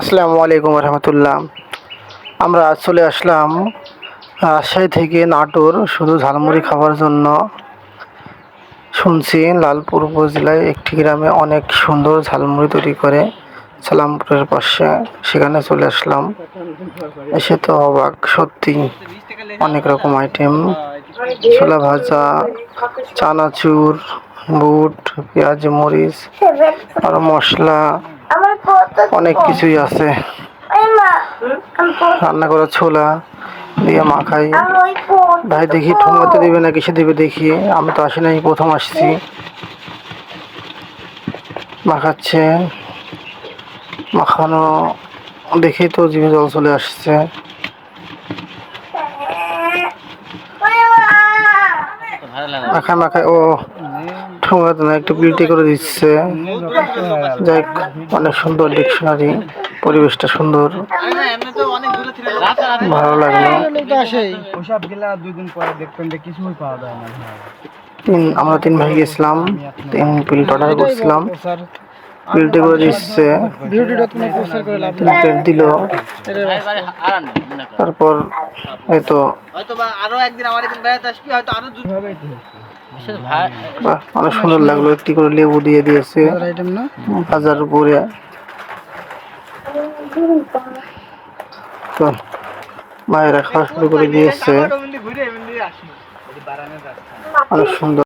আসসালামু আলাইকুম রহমতুল্লাহ। আমরা চলে আসলাম রাজশাহী থেকে নাটোর, শুধু ঝালমুড়ি খাওয়ার জন্য। শুনছি লালপুর উপজেলায় একটি গ্রামে অনেক সুন্দর ঝালমুড়ি তৈরি করে সালামপুরের পাশে। সেখানে চলে আসলাম। এসে তো অবাক, সত্যি। অনেক রকম আইটেম ছোলা ভাজা, চানাচুর, বুট, পেঁয়াজ, মরিচ, আর মশলা। অনেক কিছুই আছে। রান্না করা ছোলা দিয়ে মাখাই ভাই দেখি ঠোঙাতে দেবে না কিসে দেবে দেখি। আমি তো আসি নাই প্রথম আসছি। মাখাচ্ছে মাখানো দেখেই তো জিভে জল চলে আসছে। মাখায় মাখায় ও। ঠোঙাতে না একটু পিল্টি করে দিচ্ছে। যাই অনেক সুন্দর ডিকশনারি পরিবেশটা সুন্দর। ভালো লাগল। আমরা তিন ভাই গেছিলাম, তিন অর্ডার করছিলাম। করে দিচ্ছে। দিল। তারপর হয়তো আরও একদিন আমার বেড়াতে আসবি, হয়তো আরও অনেক সুন্দর লাগল একটি করে লেবু দিয়ে দিয়েছে। আইটেম বাজার উপরে। তো মায়েরা খাওয়া শুরু করে দিয়েছে। অনেক সুন্দর।